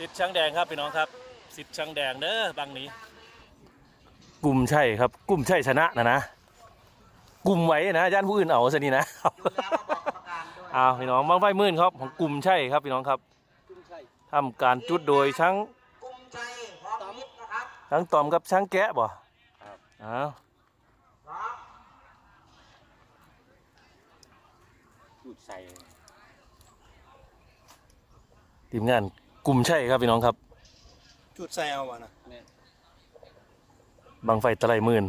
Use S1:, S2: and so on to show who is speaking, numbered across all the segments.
S1: สิทธิ์ช้างแดงครับพี่น้องครับ สิทธิ์ช้างแดงเด้อบางนี้ กลุ่มใช่ครับ กลุ่มใช่ชนะนะนะ กลุ่มไว้นะย่านผู้อื่นเอาซะนี่นะเอาพี่น้องบางไฟมื่นครับของกลุ่มใช่ครับพี่น้องครับทำการจุดโดยช้าง
S2: กุ้มใจพร้อมมิตรนะครับ
S1: ช้างตอมกับช้างแกะบ่
S3: ครับ
S1: อ้าว
S2: พร้อม
S3: จุดใส่
S1: ทีมงาน กลุ่มใช่ครับพี่น้องครับ
S4: จุดใส่เอาวะนะ
S1: บางไฟตะไลหมื่น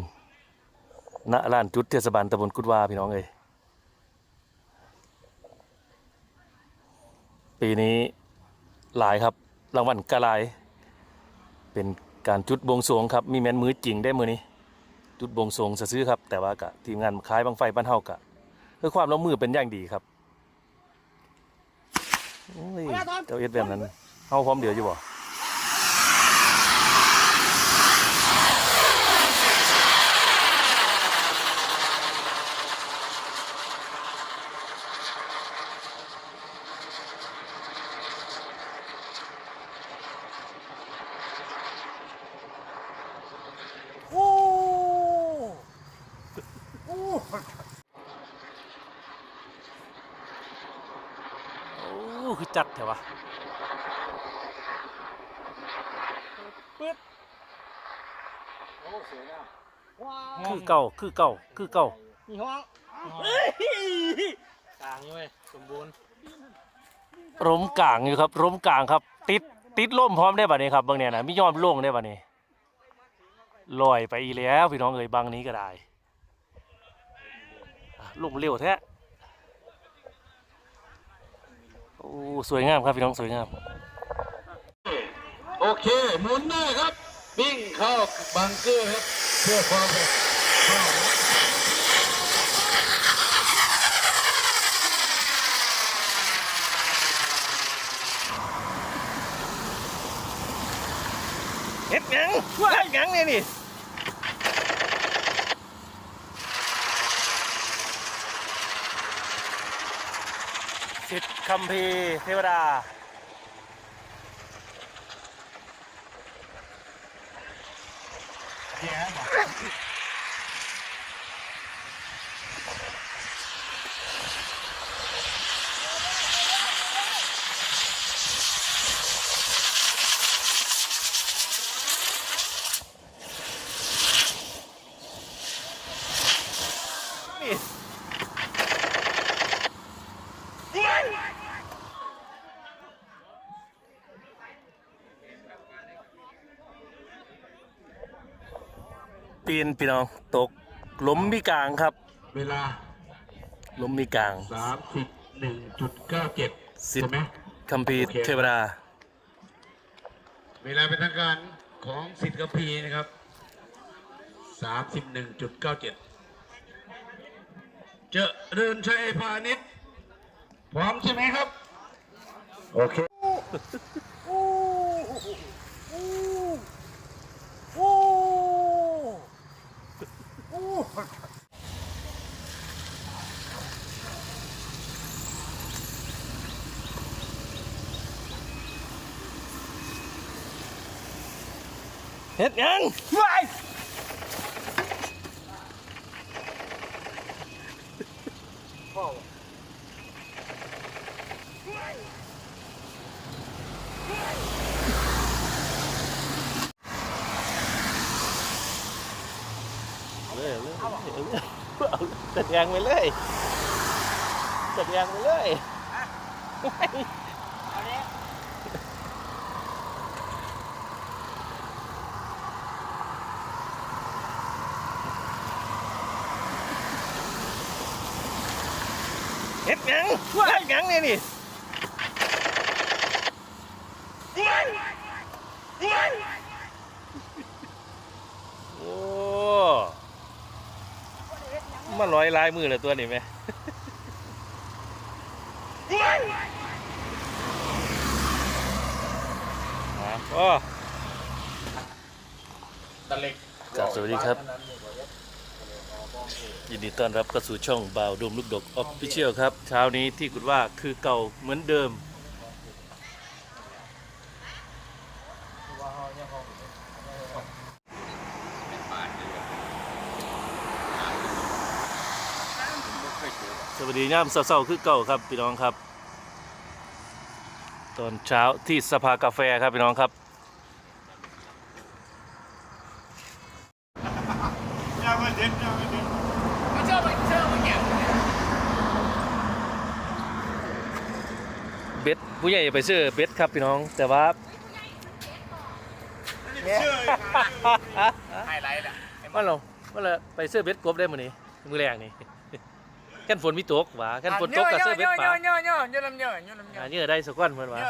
S1: ณลานจุดเทศบาลตำบลกุดวาพี่น้องเอ้ยปีนี้หลายครับรางวัลกะลาย เป็นการจุดบวงสรวงครับ มีแมนมือจริงได้มือนี้ จุดบวงสรวงซื้อๆครับ แต่ว่ากะทีมงานคล้ายบางไฟบ้านเฮากะเพื่อความร่วมมือเป็นอย่างดีครับโอ้ยเจ้าเอ็ดแบบนั้น เฮาพร้อมเดี๋ยวอยู่บ่
S4: โอ้โอ้
S1: โอ้คือจัดแถวะ
S3: โอ้สวยงาม
S4: ว้า
S1: คือเก่าคือเก่าคือเก่า
S4: มีห้อง
S3: กลางอยู่เว้ยสมบูรณ์
S1: ร่มกลางอยู่ครับร่มกลางครับ ติดติดล่มพร้อมได้บัดนี้ครับบางเนี่ยนะไม่ยอมลงได้บัดนี้ลอยไปอีกแล้วพี่น้องเอ๋ยบางนี้ก็ได้อะลงเร็วแท้โอ้สวยงามครับพี่น้องสวยงาม
S3: โอ เคหมุนหน้าครับวิ่งเข้าบังเกอร์ครับเพื่อความ
S1: เฮ็ดหยังว่าเฮ็ดหยังเนี่ยนี่สิทธิ์คัมภีเทวดา นี่ ปีนพี่น้องตกหล้มมีกลางครับ
S3: เวลา
S1: หล้มมีกลาง
S3: สามสิบหนึ่งจุดเก้าเจ็ด
S1: สิท
S3: ใช่
S1: ธิ์
S3: ไหม
S1: คัมภีร์
S3: โอเค
S1: เทวดา
S3: เวลาเป็นทางการของสิทธิ์กัมพีร์นะครับสามสิบหนึ่งจุดเก้าเจ็ดเจริญชัยพาณิชย์พร้อมใช่ไหมครับ โอเค
S4: โอ้โอ้โอ้โอ้
S1: เฮ็ดหยัง
S4: ว้าย
S1: เลยเลยเอาแสดงไปเลยแสดงไปเลยเฮ็ดหยังว่าเฮ็ดหยังเนี่ยนี่โอ้มาลอยลายมือเลยตัวนี้ไหมอะโอ้
S3: ตะเล็ก
S1: ครับสวัสดีครับ ยินดีต้อนรับเข้าสู่ช่องบ่าวดมลูกดกออฟฟิเชียลครับ เช้านี้ที่กุดว่าคือเก่าเหมือนเดิม สวัสดีย่ามเศร้าๆคือเก่าครับพี่น้องครับ ตอนเช้าที่สภากาแฟครับพี่น้องครับ เบ็ดผู้ใหญ่ไปซื้อเบ็ดครับพี่น้อง แต่ว่า
S5: ไฮไลท์แหละ
S1: ว่าเราว่าเราไปซื้อเบ็ดกบได้มื้อนี้มื้อแรกนี่กันฝนมีตกหว่ากันฝนตกก็ซื้อเบ็ดปลา
S5: เยอะเยอะเยอะเยอะลำเยอะเยอะลำเย
S1: อ่า
S5: อะ
S1: เยอะได้สักวันเพิ่นว่า